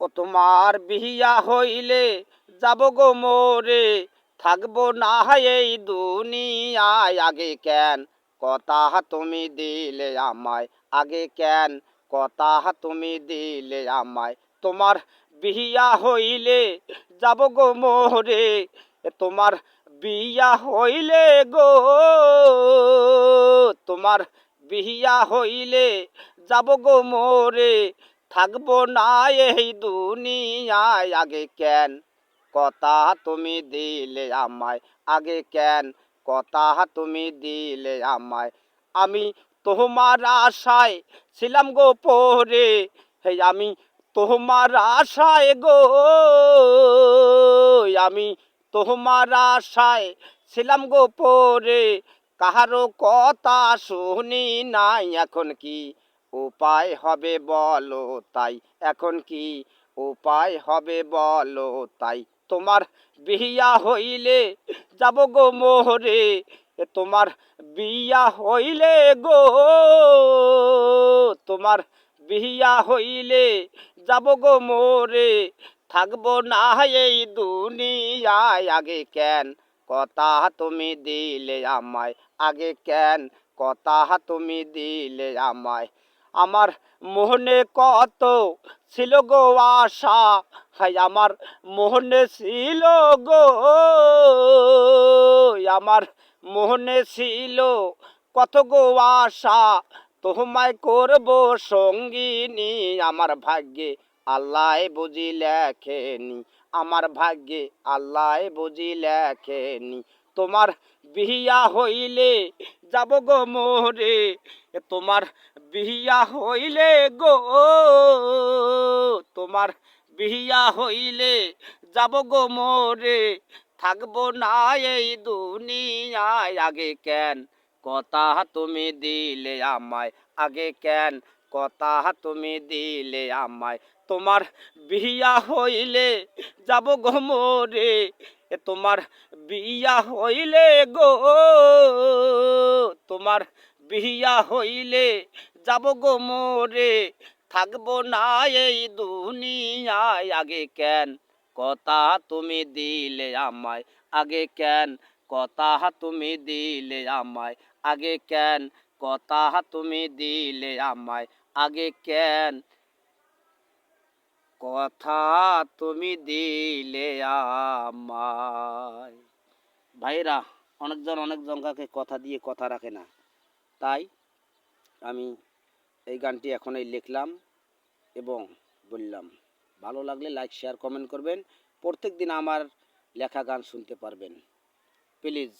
ও তোমার বিহিয়া হইলে যাব গো মোরে, থাকব না এই দুনিয়ায়। আগে কেন? কথা তুমি দিলে আমায়। আগে কেন? কথা তুমি দিলে আমায়। তোমার বিহিয়া হইলে যাব গো মোরে, তোমার বিয়া হইলে গো, তোমার বিহিয়া হইলে যাব গো মোরে। থাকব না এই দুনিয়ায়, আগে কেন? কথা তুমি দিলে আমায়, আগে কেন? কথা তুমি দিলে আমায়। আমি তোমার আশায় ছিলাম গো পরে, হে আমি তোমার আশায় গো। আমি তোমার আশায় ছিলাম গো পরে কাহারও কথা শুনি নাই, এখন কি উপায় হবে বলো তাই। এখন কি উপায় হবে বলো তাই। তোমার বিয়া হইলে যাব গো মোহরে তোমার বিয়া হইলে গো, তোমার বিয়া হইলে যাব গো মোরে থাকব না এই দুনিয়ায়, আগে কেন? কথা তুমি দিলে আমায়, আগে কেন? কথা তুমি দিলে আমায় আমার মোহনে কত ছিল গো আশা? হাই আমার মোহনে ছিল গো, আমার মোহনে ছিল কত গো আশা? তোমায় করব সঙ্গিনী, আমার ভাগ্যে আল্লাহ বুঝি লেখেনি, আমার ভাগ্যে আল্লাহ বুঝি লেখেনি। তোমার বিহিয়া হইলে যাব গো এ তোমার বিয়া হইলে গো। তোমার বিহিয়া হইলে যাব গো মোরে। থাকব না এই দুনিয়ায়। আগে কেন? কথা তুমি দিলে আমায়। আগে কেন? কথা তুমি দিলে আমায়। তোমার বিয়া হইলে যাব গো মোরে। তোমার বিয়া হইলে গো। তোমার বিয়া হইলে যাব গো মোরে, থাকব না এই দুনিয়ায়। আগে কেন? কথা তুমি দিলে আমায়। আগে কেন? কথা তুমি দিলে আমায়। আগে কেন? কথা তুমি দিলে আমায়। আগে কেন? কথা তুমি দিলে আমায়। ভাইরা, অনেকজন অনেক জনকাকে কথা দিয়ে কথা রাখে না। তাই আমি এই গানটি এখন এই লিখলাম এবং বললাম। ভালো লাগলে লাইক শেয়ার কমেন্ট করবেন। প্রত্যেক দিন আমার লেখা গান শুনতে পারবেন। প্লিজ